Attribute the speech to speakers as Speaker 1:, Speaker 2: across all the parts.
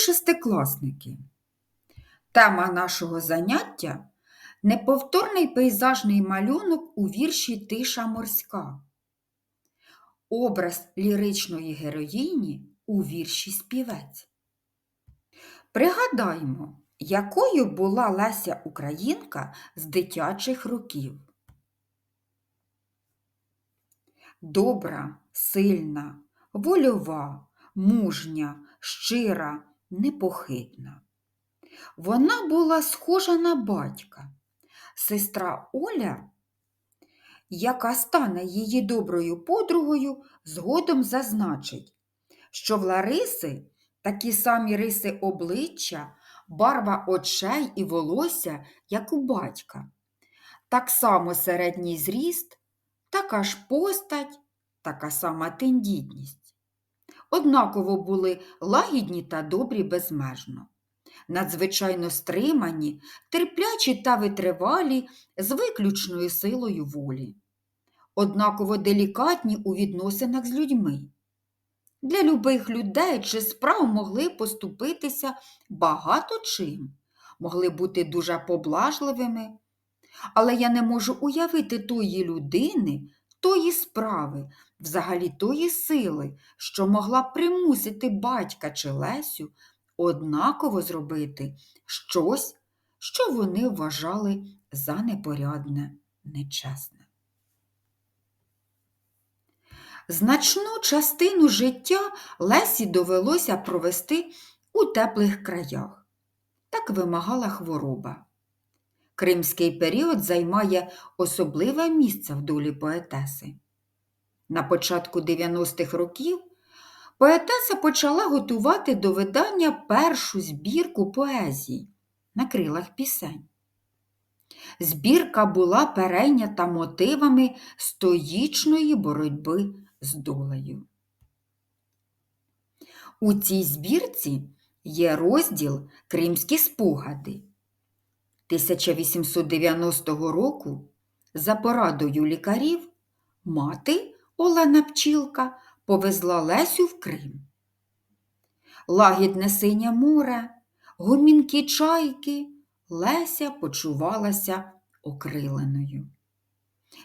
Speaker 1: шестикласники. Тема нашого заняття неповторний пейзажний малюнок у вірші Тиша морська. Образ ліричної героїні у вірші Співець. Пригадаймо, якою була Леся Українка з дитячих років. Добра, сильна, вольова, мужня, щира, непохитна. Вона була схожа на батька. Сестра Оля, яка стане її доброю подругою, згодом зазначить, що в Лариси такі самі риси обличчя, барва очей і волосся, як у батька. Так само середній зріст, така ж постать, така сама тендітність. Однаково були лагідні та добрі безмежно. Надзвичайно стримані, терплячі та витривалі з виключною силою волі, однаково делікатні у відносинах з людьми. Для любих людей чи справ могли поступитися багато чим, могли бути дуже поблажливими, але я не можу уявити тої людини, тої справи, взагалі тої сили, що могла примусити батька чи Лесю однаково зробити щось, що вони вважали за непорядне, нечесне. Значну частину життя Лесі довелося провести у теплих краях. Так вимагала хвороба. Кримський період займає особливе місце в долі поетеси. На початку 90-х років поетеса почала готувати до видання першу збірку поезій на крилах пісень. Збірка була перейнята мотивами стоїчної боротьби з долею. У цій збірці є розділ Кримські спогади. 1890 року за порадою лікарів мати Олена Пчілка повезла Лесю в Крим. Лагідне синє море, гомінкі чайки, Леся почувалася окриленою.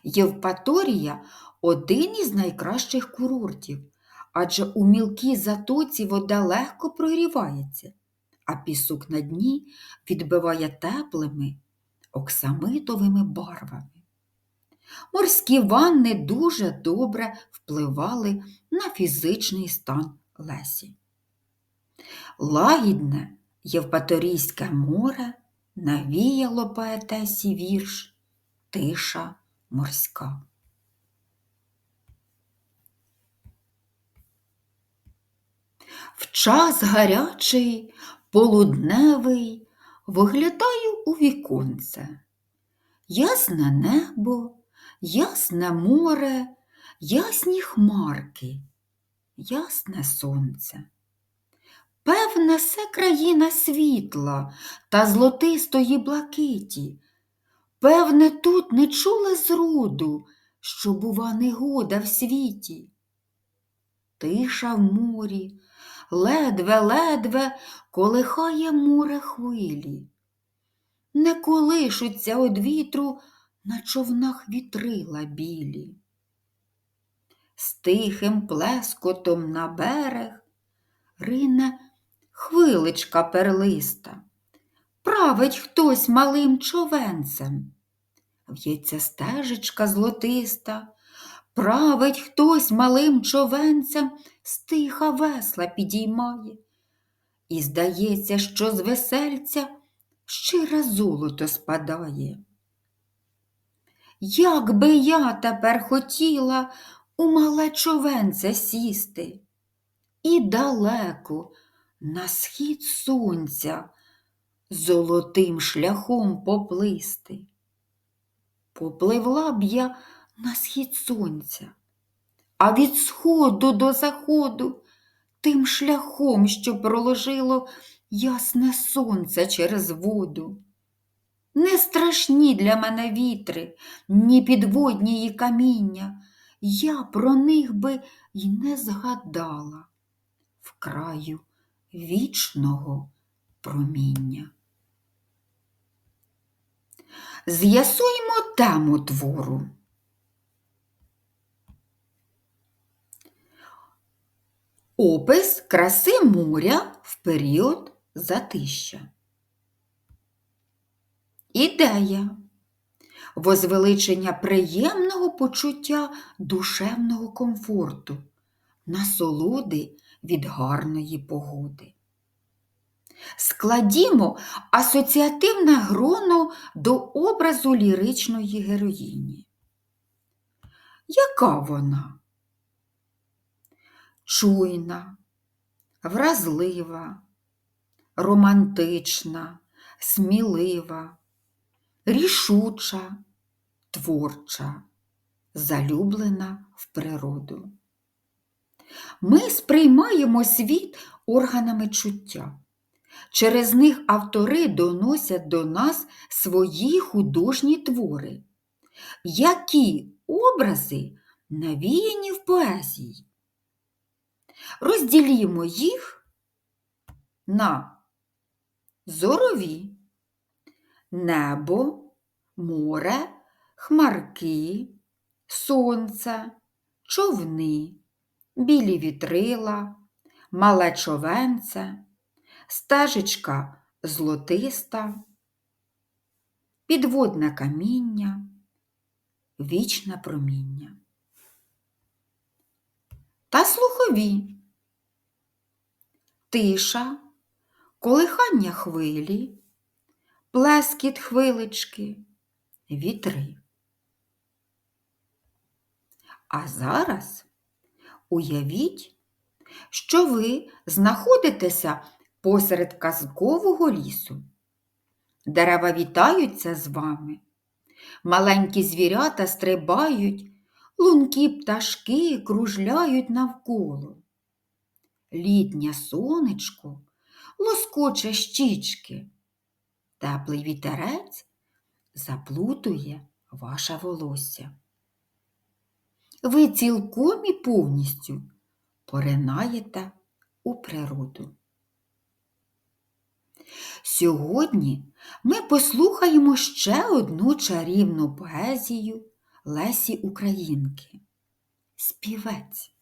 Speaker 1: Євпаторія один із найкращих курортів, адже у мілкій затоці вода легко прогрівається, а пісок на дні відбиває теплими оксамитовими барвами. Морські ванни дуже добре впливали на фізичний стан Лесі. Лагідне Євпаторійське море навіяло поетесі вірш Тиша морська. В час гарячий, полудневий виглядаю у віконце. Ясне небо, ясне море, ясні хмарки, ясне сонце. Певне, се країна світла та золотистої блакиті. Певне, тут не чули зроду, що, бува, негода в світі. Тиша в морі, ледве-ледве колихає море хвилі. Не колишуться од вітру на човнах вітрила білі. З тихим плескотом на берег рине хвиличка перлиста, править хтось малим човенцем. В'ється стежечка злотиста, править хтось малим човенцем, стиха весла підіймає. І здається, що з весельця щире золото спадає. Як би я тепер хотіла у мале човенце сісти, і далеко на схід сонця золотим шляхом поплисти. Попливла б я на схід сонця, а від сходу до заходу тим шляхом, що проложило ясне сонце через воду. Не страшні для мене вітри, ні підводні її каміння. Я про них би й не згадала в краю вічного проміння. З'ясуємо тему твору. Опис краси моря в період затища. Ідея возвеличення приємного почуття душевного комфорту, насолоди від гарної погоди. Складімо асоціативне гроно до образу ліричної героїні. Яка вона? Чуйна, вразлива, романтична, смілива, рішуча, творча, залюблена в природу. Ми сприймаємо світ органами чуття. Через них автори доносять до нас свої художні твори, які образи навіяні в поезії. Розділімо їх на зорові, небо, море, хмарки, сонце, човни, білі вітрила, мале човенце, стежечка злотиста, підводне каміння, вічне проміння. Та слухові. Тиша, колихання хвилі, плескіт хвилички, вітри. А зараз уявіть, що ви знаходитеся посеред казкового лісу. Дерева вітаються з вами, маленькі звірята стрибають, лункі пташки кружляють навколо. Літнє сонечко лоскоче щічки, теплий вітерець заплутує ваше волосся. Ви цілком і повністю поринаєте у природу. Сьогодні ми послухаємо ще одну чарівну поезію Лесі Українки. Співець.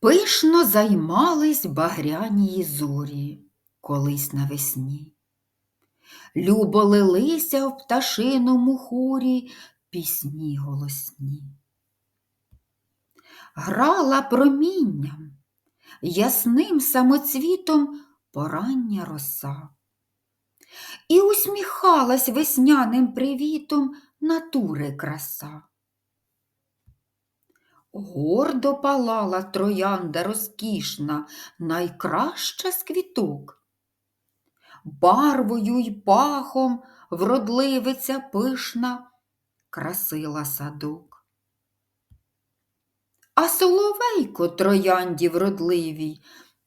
Speaker 1: Пишно займались багрянії зорі колись навесні. Любо лилися в пташиному хорі пісні голосні. Грала промінням, ясним самоцвітом порання роса. І усміхалась весняним привітом натури краса. Гордо палала троянда розкішна, найкраща з квіток. Барвою й пахом вродливиця пишна красила садок. А соловейко троянді вродливій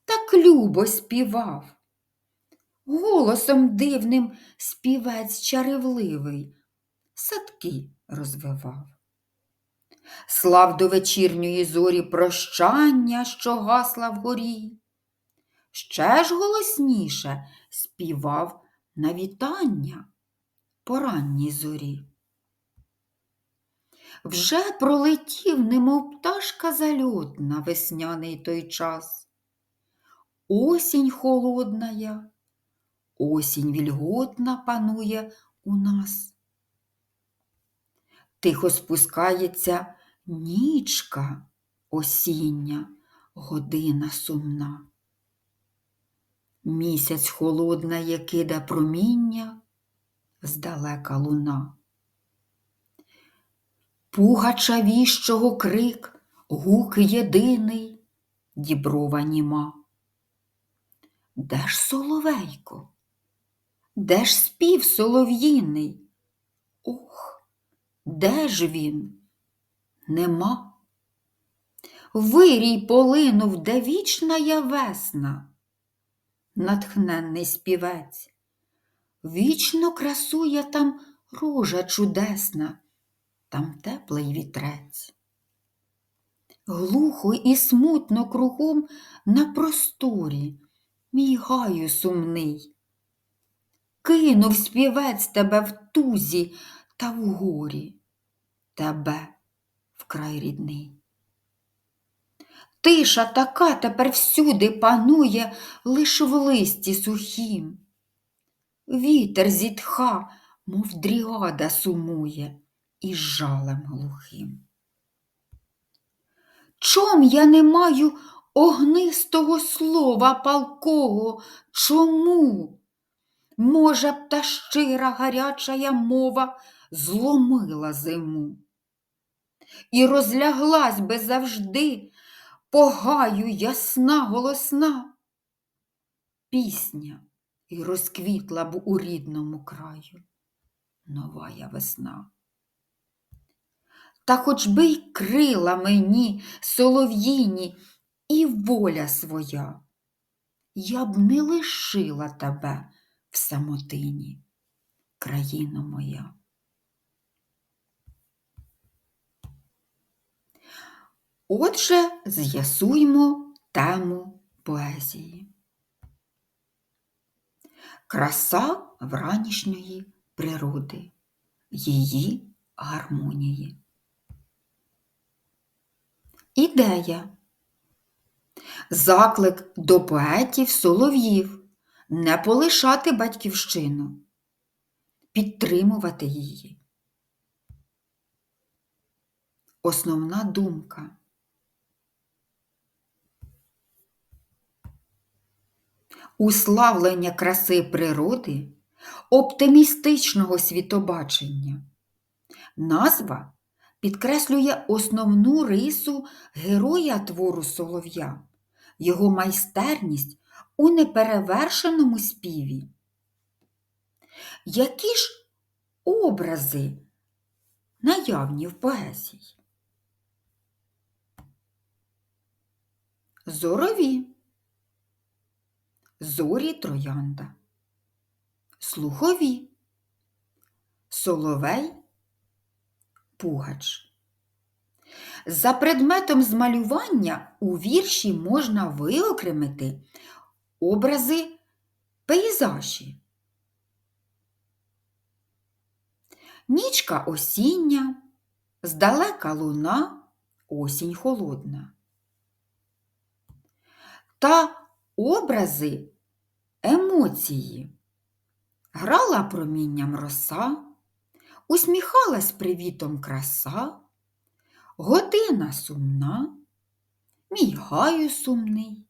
Speaker 1: так любо співав. Голосом дивним співець чарівливий садки розвивав. Слав до вечірньої зорі прощання, що гасла вгорі. Ще ж голосніше співав на вітання по ранній зорі. Вже пролетів, немов пташка зальотна весняний той час. Осінь холодная, осінь вільготна панує у нас. Тихо спускається нічка осіння, година сумна. Місяць холодна кида проміння, здалека луна. Пугача віщого крик, гук єдиний, діброва німа. Де ж соловейко? Де ж спів солов'їний? Ох, де ж він? Нема. Вирій полинув, де вічна я весна, натхненний співець. Вічно красує там рожа чудесна, там теплий вітрець. Глухо і смутно кругом на просторі, мій гаю сумний. Кинув співець тебе в тузі та в горі, тебе вкрай рідний. Тиша така тепер всюди панує лиш в листі сухім. Вітер зітха, мов дріада сумує, із жалем глухим. Чом я не маю огнистого слова палкого? Чому? Може б та щира гарячая мова зломила зиму і розляглась би завжди погаю ясна голосна пісня і розквітла б у рідному краю новая весна. Та хоч би й крила мені солов'їні і воля своя, я б не лишила тебе в самотині, країно моя. Отже, з'ясуймо тему поезії. Краса вранішньої природи, її гармонії. Ідея. Заклик до поетів солов'їв не полишати батьківщину, підтримувати її. Основна думка. Уславлення краси природи, оптимістичного світобачення. Назва підкреслює основну рису героя твору солов'я, його майстерність у неперевершеному співі. Які ж образи наявні в поезії? Зорові, зорі троянда, слухові, соловей, пугач. За предметом змалювання у вірші можна виокремити образи пейзажі. Нічка осіння, здалека луна, осінь холодна. Та образи емоції. Грала промінням роса, усміхалась привітом краса, година сумна, мій гаю сумний,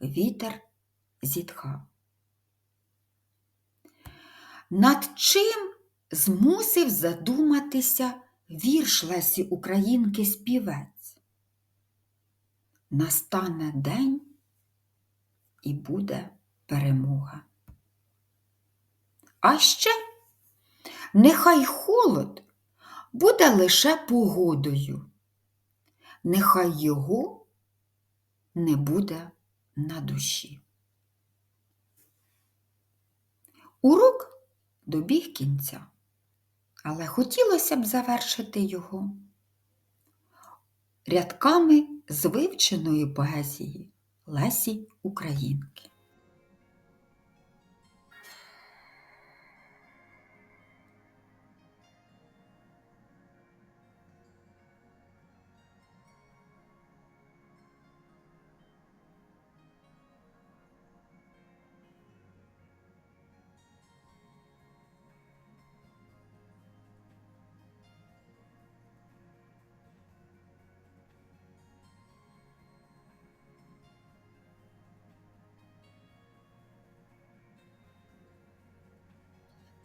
Speaker 1: вітер зітха. Над чим змусив задуматися вірш Лесі Українки співець? Настане день і буде перемога. А ще нехай холод буде лише погодою, нехай його не буде на душі. Урок добіг кінця, але хотілося б завершити його рядками з вивченої поезії Лесі Українки.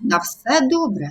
Speaker 1: На все добре.